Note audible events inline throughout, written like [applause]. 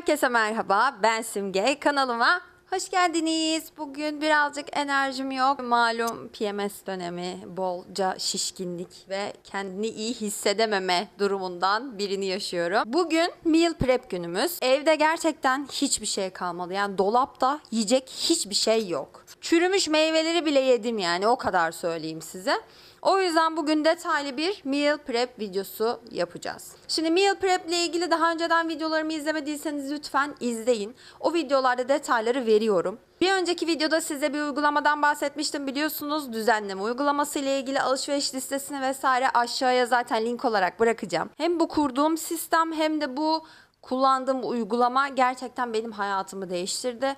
Herkese merhaba, ben Simge. Kanalıma hoş geldiniz. Bugün birazcık enerjim yok. Malum PMS dönemi, bolca şişkinlik ve kendini iyi hissedememe durumundan birini yaşıyorum. Bugün meal prep günümüz. Evde gerçekten hiçbir şey kalmadı. Yani dolapta yiyecek hiçbir şey yok. Çürümüş meyveleri bile yedim yani o kadar söyleyeyim size. O yüzden bugün detaylı bir meal prep videosu yapacağız. Şimdi meal prep ile ilgili daha önceden videolarımı izlemediyseniz lütfen izleyin. O videolarda detayları veriyorum. Bir önceki videoda size bir uygulamadan bahsetmiştim biliyorsunuz. Düzenleme uygulaması ile ilgili alışveriş listesini vesaire aşağıya zaten link olarak bırakacağım. Hem bu kurduğum sistem hem de bu kullandığım uygulama gerçekten benim hayatımı değiştirdi.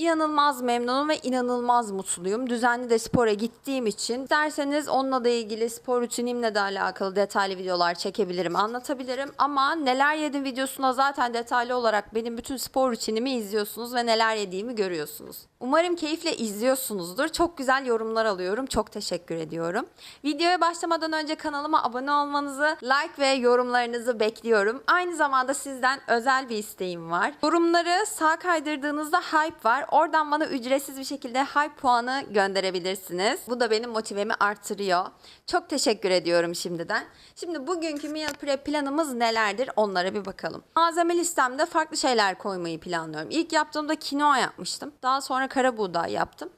İnanılmaz memnunum ve inanılmaz mutluyum. Düzenli de spora gittiğim için isterseniz onunla da ilgili spor rutinimle de alakalı detaylı videolar çekebilirim, anlatabilirim. Ama neler yedim videosuna zaten detaylı olarak benim bütün spor rutinimi izliyorsunuz ve neler yediğimi görüyorsunuz. Umarım keyifle izliyorsunuzdur. Çok güzel yorumlar alıyorum. Çok teşekkür ediyorum. Videoya başlamadan önce kanalıma abone olmanızı, like ve yorumlarınızı bekliyorum. Aynı zamanda sizden özel bir isteğim var. Yorumları sağ kaydırdığınızda hype var. Oradan bana ücretsiz bir şekilde hype puanı gönderebilirsiniz. Bu da benim motivemi artırıyor. Çok teşekkür ediyorum şimdiden. Şimdi bugünkü meal prep planımız nelerdir onlara bir bakalım. Malzeme listemde farklı şeyler koymayı planlıyorum. İlk yaptığımda kinoa yapmıştım. Daha sonra kara buğday yaptım.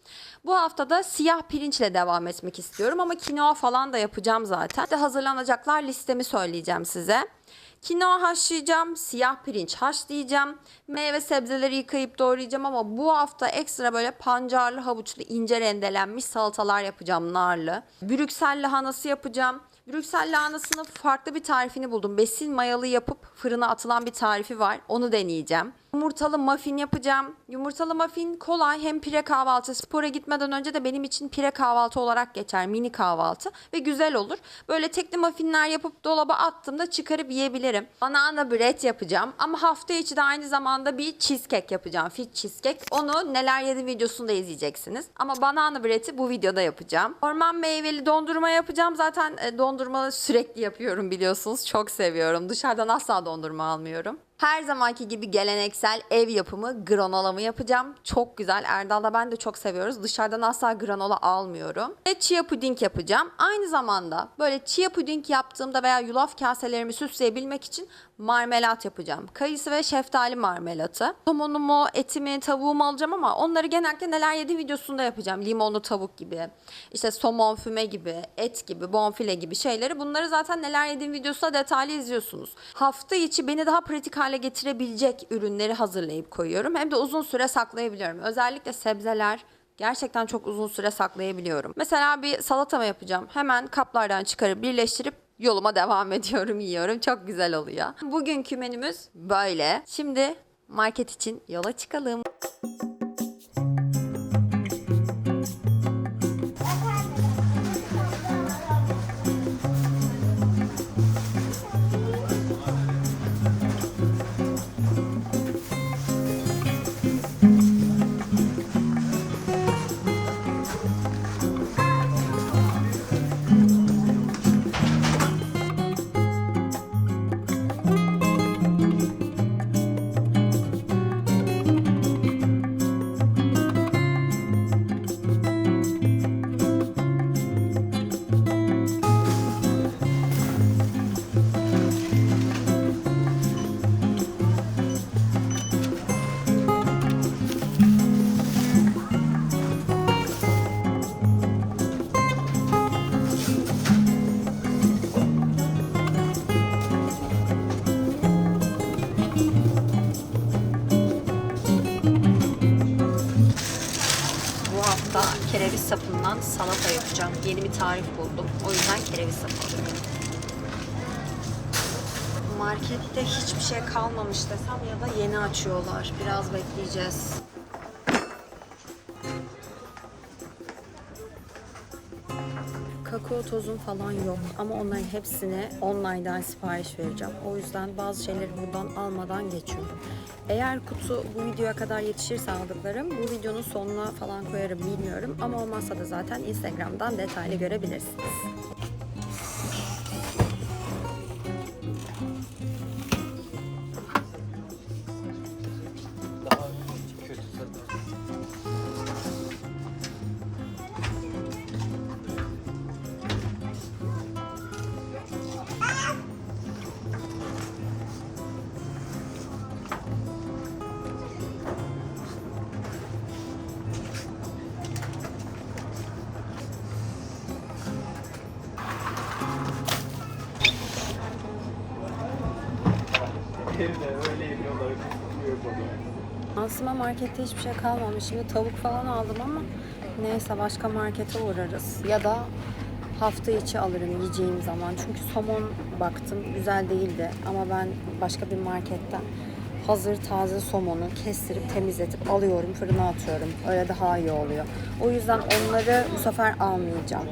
Bu hafta da siyah pirinçle devam etmek istiyorum ama kinoa falan da yapacağım zaten. De hazırlanacaklar listemi söyleyeceğim size. Kinoa haşlayacağım, siyah pirinç haşlayacağım, meyve sebzeleri yıkayıp doğrayacağım ama bu hafta ekstra böyle pancarlı havuçlu ince rendelenmiş salatalar yapacağım narlı. Brüksel lahanası yapacağım. Brüksel lahanasının farklı bir tarifini buldum. Besin mayalı yapıp fırına atılan bir tarifi var. Onu deneyeceğim. Yumurtalı muffin yapacağım. Yumurtalı muffin kolay hem pire kahvaltı. Spora gitmeden önce de benim için pire kahvaltı olarak geçer. Mini kahvaltı ve güzel olur. Böyle tekli muffinler yapıp dolaba attığımda çıkarıp yiyebilirim. Banana bread yapacağım. Ama hafta içi de aynı zamanda bir cheesecake yapacağım. Fit cheesecake. Onu neler yedim videosunda izleyeceksiniz. Ama banana bread'i bu videoda yapacağım. Orman meyveli dondurma yapacağım. Zaten e, dondurma sürekli yapıyorum biliyorsunuz. Çok seviyorum. Dışarıdan asla dondurma almıyorum. Her zamanki gibi geleneksel ev yapımı granolamı yapacağım. Çok güzel. Erdal'da ben de çok seviyoruz. Dışarıdan asla granola almıyorum. Ve chia puding yapacağım. Aynı zamanda böyle chia puding yaptığımda veya yulaf kaselerimi süsleyebilmek için marmelat yapacağım. Kayısı ve şeftali marmelatı. Somonumu, etimi, tavuğumu alacağım ama onları genellikle neler yediğim videosunda yapacağım. Limonlu tavuk gibi, işte somon füme gibi, et gibi, bonfile gibi şeyleri. Bunları zaten neler yediğim videosunda detaylı izliyorsunuz. Hafta içi beni daha pratik hale getirebilecek ürünleri hazırlayıp koyuyorum. Hem de uzun süre saklayabiliyorum. Özellikle sebzeler, Gerçekten çok uzun süre saklayabiliyorum. Mesela bir salata mı yapacağım? Hemen kaplardan çıkarıp birleştirip yoluma devam [laughs] ediyorum, yiyorum. Çok güzel oluyor. Bugünkü menümüz böyle. Şimdi market için yola çıkalım. Tarif buldum. O yüzden kereviz alıyorum. Markette hiçbir şey kalmamış desem ya da yeni açıyorlar. Biraz bekleyeceğiz. Kakao tozum falan yok ama onların hepsini online'dan sipariş vereceğim. O yüzden bazı şeyleri buradan almadan geçiyorum. Eğer kutu bu videoya kadar yetişirse aldıklarım bu videonun sonuna falan koyarım bilmiyorum. Ama olmazsa da zaten Instagram'dan detaylı görebilirsiniz. Aslında markette hiçbir şey kalmamış. Şimdi tavuk falan aldım ama neyse başka markete uğrarız. Ya da hafta içi alırım yiyeceğim zaman. Çünkü somon baktım güzel değildi ama ben başka bir marketten hazır taze somonu kestirip temizletip alıyorum fırına atıyorum. Öyle daha iyi oluyor. O yüzden onları bu sefer almayacağım.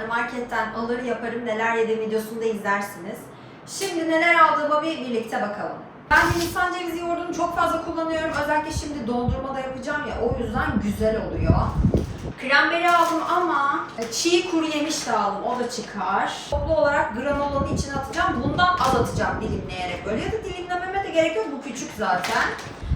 Olanları marketten alır yaparım, neler yedim videosunu da izlersiniz. Şimdi neler aldığıma bir birlikte bakalım. Ben Hindistan cevizi yoğurdunu çok fazla kullanıyorum. Özellikle şimdi dondurmada yapacağım ya, o yüzden güzel oluyor. Kremberi aldım ama çiğ kuru yemiş de aldım. O da çıkar. Toplu olarak granolanın içine atacağım. Bundan az atacağım dilimleyerek böyle. Ya da dilimlememe de gerek yok. Bu küçük zaten.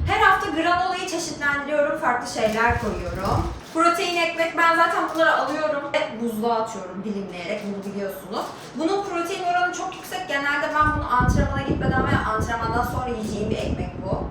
Her hafta granolayı çeşitlendiriyorum. Farklı şeyler koyuyorum. Protein ekmek ben zaten bunları alıyorum ve buzluğa atıyorum dilimleyerek bunu biliyorsunuz. Bunun protein oranı çok yüksek. Genelde ben bunu antrenmana gitmeden veya antrenmandan sonra yiyeceğim bir ekmek bu.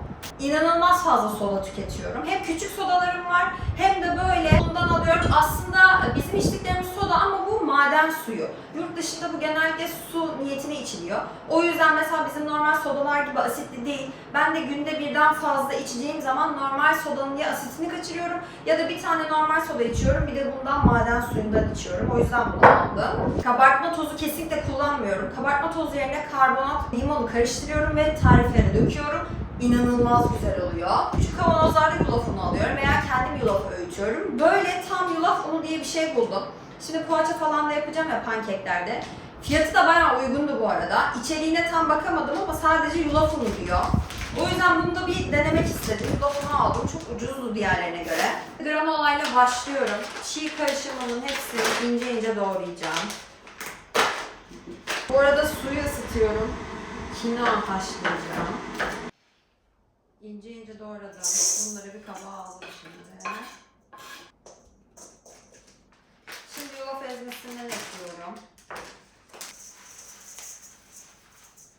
İnanılmaz fazla soda tüketiyorum. Hem küçük sodalarım var hem de böyle bundan alıyorum. Aslında bizim içtiklerimiz soda ama bu maden suyu. Yurt dışında bu genellikle su niyetine içiliyor. O yüzden mesela bizim normal sodalar gibi asitli değil. Ben de günde birden fazla içeceğim zaman normal sodanın ya asitini kaçırıyorum ya da bir tane normal soda içiyorum bir de bundan maden suyundan içiyorum. O yüzden bunu aldım. Kabartma tozu kesinlikle kullanmıyorum. Kabartma tozu yerine karbonat, limonu karıştırıyorum ve tariflere döküyorum inanılmaz güzel oluyor. Küçük kavanozlarda yulaf unu alıyorum veya kendim yulaf öğütüyorum. Böyle tam yulaf unu diye bir şey buldum. Şimdi poğaça falan da yapacağım ya pankeklerde. Fiyatı da bayağı uygundu bu arada. İçeriğine tam bakamadım ama sadece yulaf unu diyor. O yüzden bunu da bir denemek istedim. Yulaf unu aldım. Çok ucuzdu diğerlerine göre. Granolayla başlıyorum. Çiğ karışımının hepsini ince ince doğrayacağım. Bu arada suyu ısıtıyorum. Kinoa haşlayacağım. İnce ince doğradım. Bunları bir kaba aldım şimdi. Ezmesinden ekliyorum.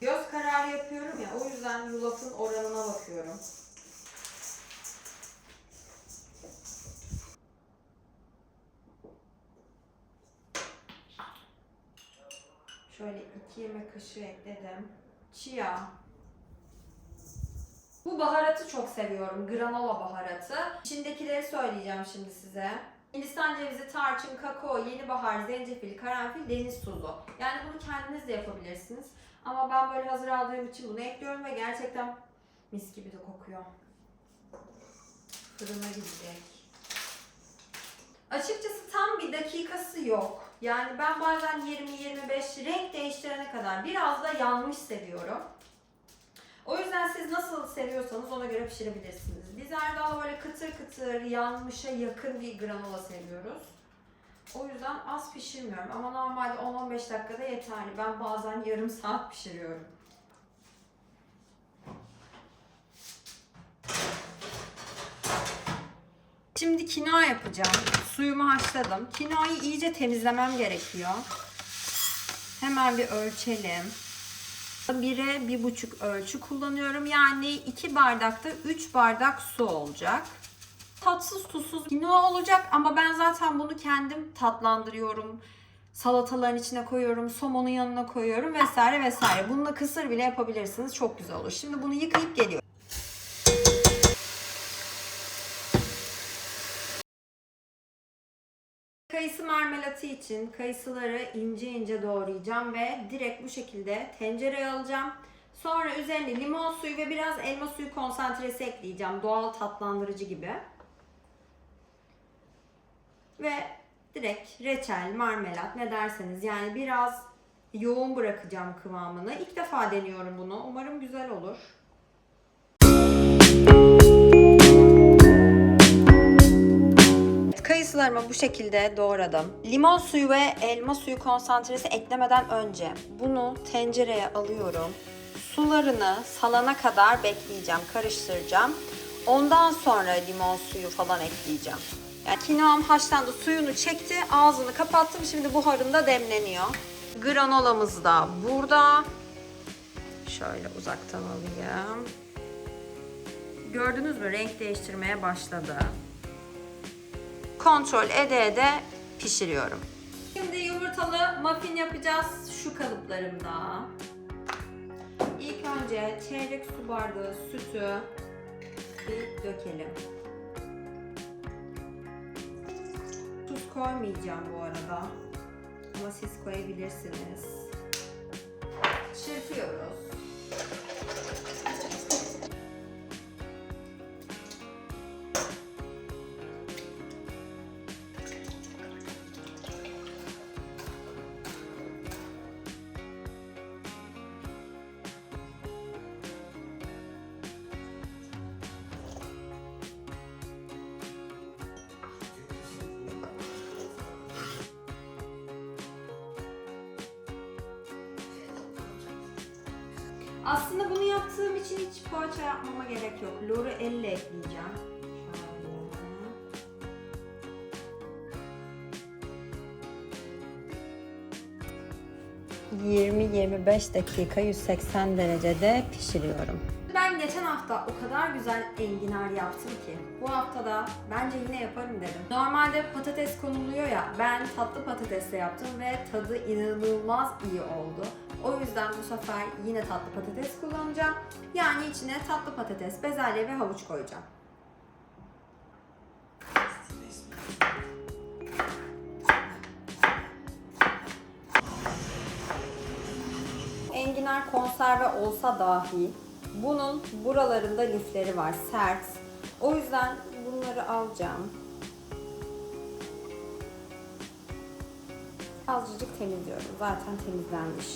Göz kararı yapıyorum ya o yüzden yulafın oranına bakıyorum. Şöyle iki yemek kaşığı ekledim. Chia. Bu baharatı çok seviyorum. Granola baharatı. İçindekileri söyleyeceğim şimdi size. Hindistan cevizi, tarçın, kakao, yeni bahar, zencefil, karanfil, deniz tuzu. Yani bunu kendiniz de yapabilirsiniz. Ama ben böyle hazır aldığım için bunu ekliyorum ve gerçekten mis gibi de kokuyor. Fırına gidecek. Açıkçası tam bir dakikası yok. Yani ben bazen 20-25 renk değiştirene kadar biraz da yanmış seviyorum. O yüzden siz nasıl seviyorsanız ona göre pişirebilirsiniz. Biz Erdal'la böyle kıtır kıtır, yanmışa yakın bir granola seviyoruz. O yüzden az pişirmiyorum ama normalde 10-15 dakikada yeterli. Ben bazen yarım saat pişiriyorum. Şimdi kinoa yapacağım. Suyumu haşladım. Kinoayı iyice temizlemem gerekiyor. Hemen bir ölçelim. 1'e bir buçuk ölçü kullanıyorum. Yani 2 bardakta 3 bardak su olacak. Tatsız tuzsuz kinoa olacak ama ben zaten bunu kendim tatlandırıyorum. Salataların içine koyuyorum, somonun yanına koyuyorum vesaire vesaire. Bununla kısır bile yapabilirsiniz. Çok güzel olur. Şimdi bunu yıkayıp geliyorum. Kayısı marmelatı için kayısıları ince ince doğrayacağım ve direkt bu şekilde tencereye alacağım. Sonra üzerine limon suyu ve biraz elma suyu konsantresi ekleyeceğim. Doğal tatlandırıcı gibi. Ve direkt reçel, marmelat ne derseniz yani biraz yoğun bırakacağım kıvamını. İlk defa deniyorum bunu. Umarım güzel olur. Kayısılarımı bu şekilde doğradım. Limon suyu ve elma suyu konsantresi eklemeden önce bunu tencereye alıyorum. Sularını salana kadar bekleyeceğim, karıştıracağım. Ondan sonra limon suyu falan ekleyeceğim. Yani kinoam haşlandı, suyunu çekti, ağzını kapattım. Şimdi buharında demleniyor. Granolamız da burada. Şöyle uzaktan alayım. Gördünüz mü? Renk değiştirmeye başladı. Kontrol ede ede pişiriyorum. Şimdi yumurtalı muffin yapacağız şu kalıplarımda. İlk önce çeyrek su bardağı sütü bir dökelim. Tuz koymayacağım bu arada. Ama siz koyabilirsiniz. Çırpıyoruz. Aslında bunu yaptığım için hiç poğaça yapmama gerek yok. Loru elle ekleyeceğim. Şöyle. 20-25 dakika 180 derecede pişiriyorum. Geçen hafta o kadar güzel enginar yaptım ki bu hafta da bence yine yaparım dedim. Normalde patates konuluyor ya ben tatlı patatesle yaptım ve tadı inanılmaz iyi oldu. O yüzden bu sefer yine tatlı patates kullanacağım. Yani içine tatlı patates, bezelye ve havuç koyacağım. Enginar konserve olsa dahi bunun buralarında lifleri var, sert. O yüzden bunları alacağım. Azıcık temizliyorum. Zaten temizlenmiş.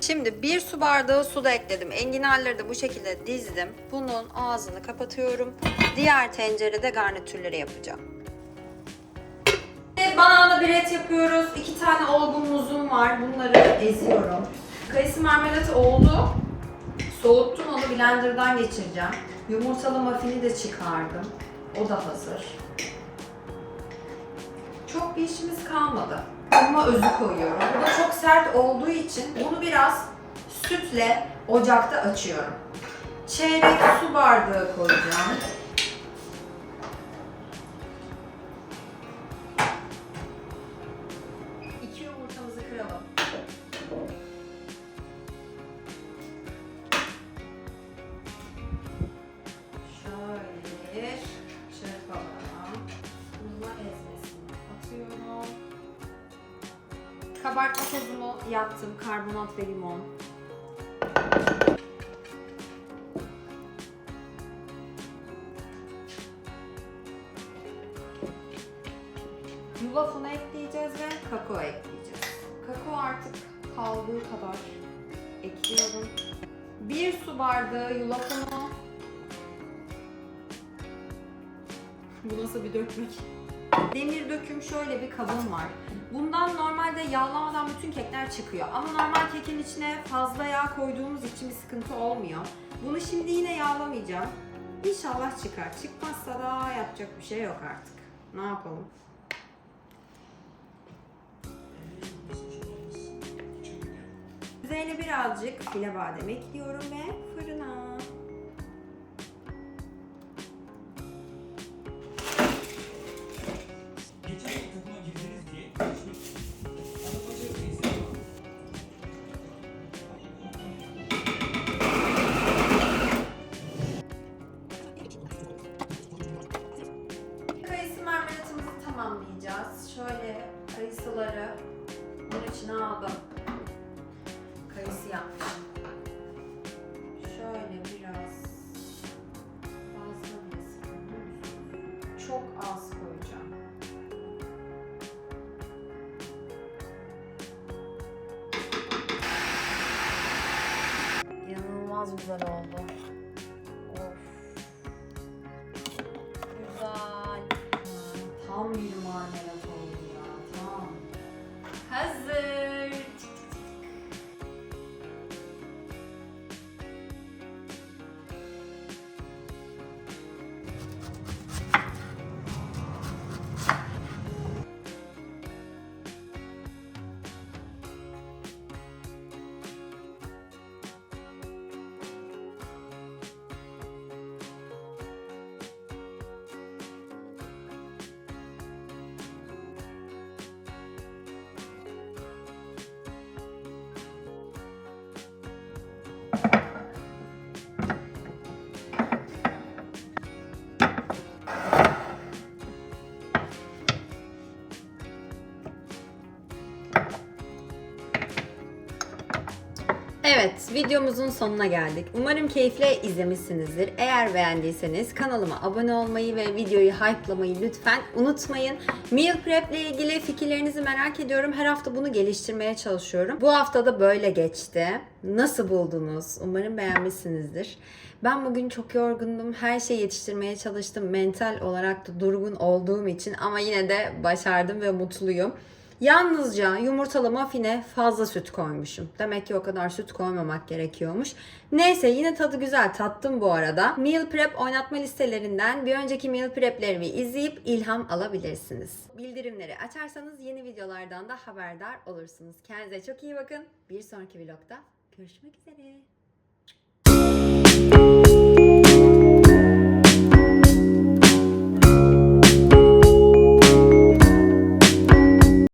Şimdi bir su bardağı su da ekledim. Enginarları da bu şekilde dizdim. Bunun ağzını kapatıyorum. Diğer tencerede garnitürleri yapacağım. Banana bread yapıyoruz. İki tane olgun muzum var. Bunları eziyorum. Kayısı marmelatı oldu. Soğuttum onu blenderdan geçireceğim. Yumurtalı muffini de çıkardım. O da hazır. Çok bir işimiz kalmadı. Ama özü koyuyorum. Bu da çok sert olduğu için bunu biraz sütle ocakta açıyorum. Çeyrek su bardağı koyacağım. Yulaf unu ekleyeceğiz ve kakao ekleyeceğiz. Kakao artık kaldığı kadar ekliyorum. Bir su bardağı yulaf unu. Bu nasıl bir dökmek? Demir döküm şöyle bir kabım var. Bundan normalde yağlamadan bütün kekler çıkıyor. Ama normal kekin içine fazla yağ koyduğumuz için bir sıkıntı olmuyor. Bunu şimdi yine yağlamayacağım. İnşallah çıkar. Çıkmazsa da yapacak bir şey yok artık. Ne yapalım? Üzerine birazcık file badem ekliyorum ve fırına. Kayısı marmelatımızı tamamlayacağız. Şöyle kayısıları bunun içine aldım. Kayısı yapmışım. Şöyle biraz fazla bile sıkıyorum. Çok az koyacağım. İnanılmaz güzel oldu. Evet, videomuzun sonuna geldik. Umarım keyifle izlemişsinizdir. Eğer beğendiyseniz kanalıma abone olmayı ve videoyu hype'lamayı lütfen unutmayın. Meal prep ile ilgili fikirlerinizi merak ediyorum. Her hafta bunu geliştirmeye çalışıyorum. Bu hafta da böyle geçti. Nasıl buldunuz? Umarım beğenmişsinizdir. Ben bugün çok yorgundum. Her şeyi yetiştirmeye çalıştım. Mental olarak da durgun olduğum için ama yine de başardım ve mutluyum. Yalnızca yumurtalı muffine fazla süt koymuşum. Demek ki o kadar süt koymamak gerekiyormuş. Neyse yine tadı güzel tattım bu arada. Meal prep oynatma listelerinden bir önceki meal preplerimi izleyip ilham alabilirsiniz. Bildirimleri açarsanız yeni videolardan da haberdar olursunuz. Kendinize çok iyi bakın. Bir sonraki vlogda görüşmek üzere.